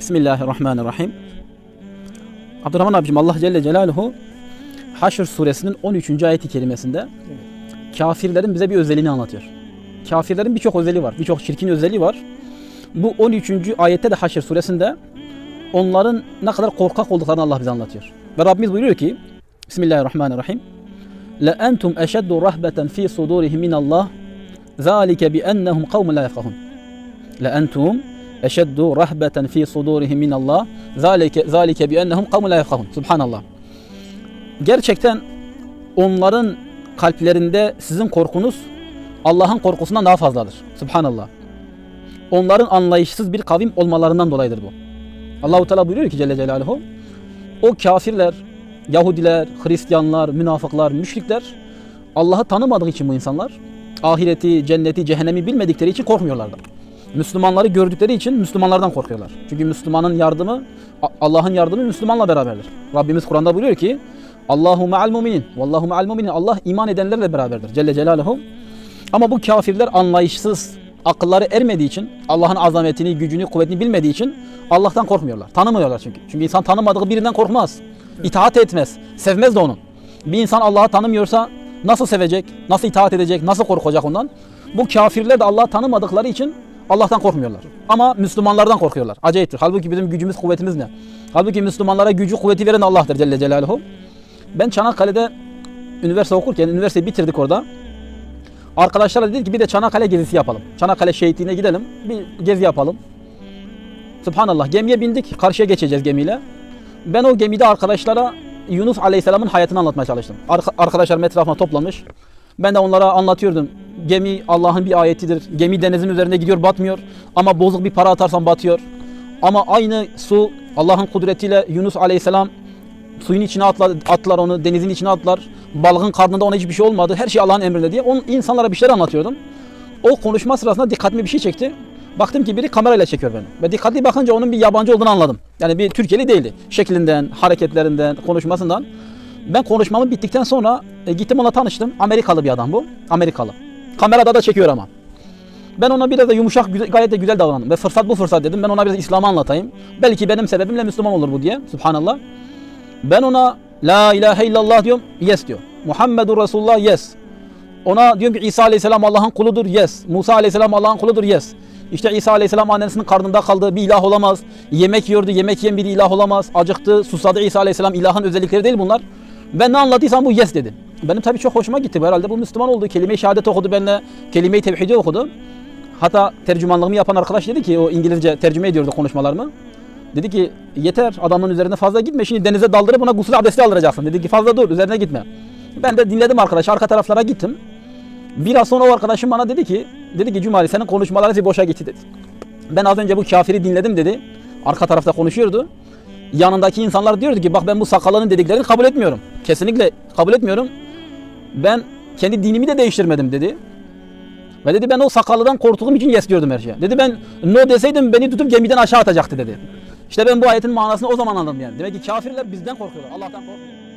Bismillahirrahmanirrahim. Abdurrahman abicim Allah Celle Celaluhu Haşr suresinin 13. ayeti kerimesinde kafirlerin bize bir özelliğini anlatıyor. Kafirlerin birçok özelliği var. Birçok çirkin özelliği var. Bu 13. ayette de Haşr suresinde onların ne kadar korkak olduklarını Allah bize anlatıyor. Ve Rabbimiz buyuruyor ki Bismillahirrahmanirrahim. La entum eşeddu rahbeten fi sudurihim min Allah. Zalike bi ennehum kavmun la yefkahun. La entum eşeddu rahbeten fi sudurihim min Allah. Zalike zalike bi ennehum kavmun la yefkahun. Subhanallah. Gerçekten onların kalplerinde sizin korkunuz Allah'ın korkusundan daha fazladır. Subhanallah. Onların anlayışsız bir kavim olmalarından dolayıdır bu. Allahu Teala buyuruyor ki Celle Celaluhu o kafirler, Yahudiler, Hristiyanlar, münafıklar, müşrikler Allah'ı tanımadığı için bu insanlar ahireti, cenneti, cehennemi bilmedikleri için korkmuyorlardı. Müslümanları gördükleri için Müslümanlardan korkuyorlar. Çünkü Müslümanın yardımı, Allah'ın yardımı Müslümanla beraberdir. Rabbimiz Kur'an'da buyuruyor ki Allahu ma'al muminin. Vallahu ma'al muminin. Allah iman edenlerle beraberdir. Celle Celaluhu. Ama bu kafirler anlayışsız, akılları ermediği için, Allah'ın azametini, gücünü, kuvvetini bilmediği için Allah'tan korkmuyorlar. Tanımıyorlar çünkü. Çünkü insan tanımadığı birinden korkmaz. İtaat etmez. Sevmez de onu. Bir insan Allah'ı tanımıyorsa nasıl sevecek, nasıl itaat edecek, nasıl korkacak ondan? Bu kafirler de Allah'ı tanımadıkları için Allah'tan korkmuyorlar. Ama Müslümanlardan korkuyorlar. Acayiptir. Halbuki bizim gücümüz, kuvvetimiz ne? Halbuki Müslümanlara gücü, kuvveti veren Allah'tır Celle Celaluhu. Ben Çanakkale'de üniversite okurken, üniversiteyi bitirdik orada. Arkadaşlarla dedik ki bir de Çanakkale gezisi yapalım. Çanakkale şehitliğine gidelim, bir gezi yapalım. Subhanallah gemiye bindik, karşıya geçeceğiz gemiyle. Ben o gemide arkadaşlara Yunus Aleyhisselam'ın hayatını anlatmaya çalıştım. Arka- arkadaşlarım etrafıma toplanmış. Ben de onlara anlatıyordum. Gemi Allah'ın bir ayetidir. Gemi denizin üzerinde gidiyor batmıyor. Ama bozuk bir para atarsan batıyor. Ama aynı su Allah'ın kudretiyle Yunus Aleyhisselam suyun içine atlar, atlar onu, denizin içine atlar. Balığın karnında ona hiçbir şey olmadı. Her şey Allah'ın emrinde diye. Onun insanlara bir şeyler anlatıyordum. O konuşma sırasında dikkatimi bir şey çekti. Baktım ki biri kamerayla çekiyor beni. Ve dikkatli bakınca onun bir yabancı olduğunu anladım. Yani bir Türkiye'li değildi. Şeklinden, hareketlerinden, konuşmasından. Ben konuşmamı bittikten sonra e, gittim ona tanıştım. Amerikalı bir adam bu. Amerikalı. Kamerada da çekiyor ama. Ben ona biraz da yumuşak, gayet de güzel davrandım. Ve fırsat bu fırsat dedim. Ben ona biraz İslam'ı anlatayım. Belki benim sebebimle Müslüman olur bu diye. Subhanallah. Ben ona La ilahe illallah diyorum. Yes diyor. Muhammedur Resulullah yes. Ona diyorum ki İsa Aleyhisselam Allah'ın kuludur. Yes. Musa Aleyhisselam Allah'ın kuludur. Yes. İşte İsa Aleyhisselam annesinin karnında kaldı. Bir ilah olamaz. Yemek yiyordu. Yemek yiyen bir ilah olamaz. Acıktı. Susadı İsa Aleyhisselam. ilahın özellikleri değil bunlar. Ben ne anlatıysam bu yes dedi. Benim tabii çok hoşuma gitti. bu Herhalde bu Müslüman oldu. Kelime-i şehadet okudu benimle. Kelime-i tevhidi okudu. Hatta tercümanlığımı yapan arkadaş dedi ki o İngilizce tercüme ediyordu konuşmalarımı. Dedi ki yeter adamın üzerine fazla gitme şimdi denize daldırıp ona gusül abdesti aldıracaksın. Dedi ki fazla dur üzerine gitme. Ben de dinledim arkadaş arka taraflara gittim. Biraz sonra o arkadaşım bana dedi ki dedi ki Cumali senin konuşmaların hepsi boşa gitti dedi. Ben az önce bu kafiri dinledim dedi. Arka tarafta konuşuyordu. Yanındaki insanlar diyordu ki bak ben bu sakalının dediklerini kabul etmiyorum. Kesinlikle kabul etmiyorum. Ben kendi dinimi de değiştirmedim dedi. Ve dedi ben o sakallıdan korktuğum için yes diyordum her şeye. Dedi ben no deseydim beni tutup gemiden aşağı atacaktı dedi. İşte ben bu ayetin manasını o zaman anladım yani. Demek ki kafirler bizden korkuyorlar. Allah'tan korkmuyorlar.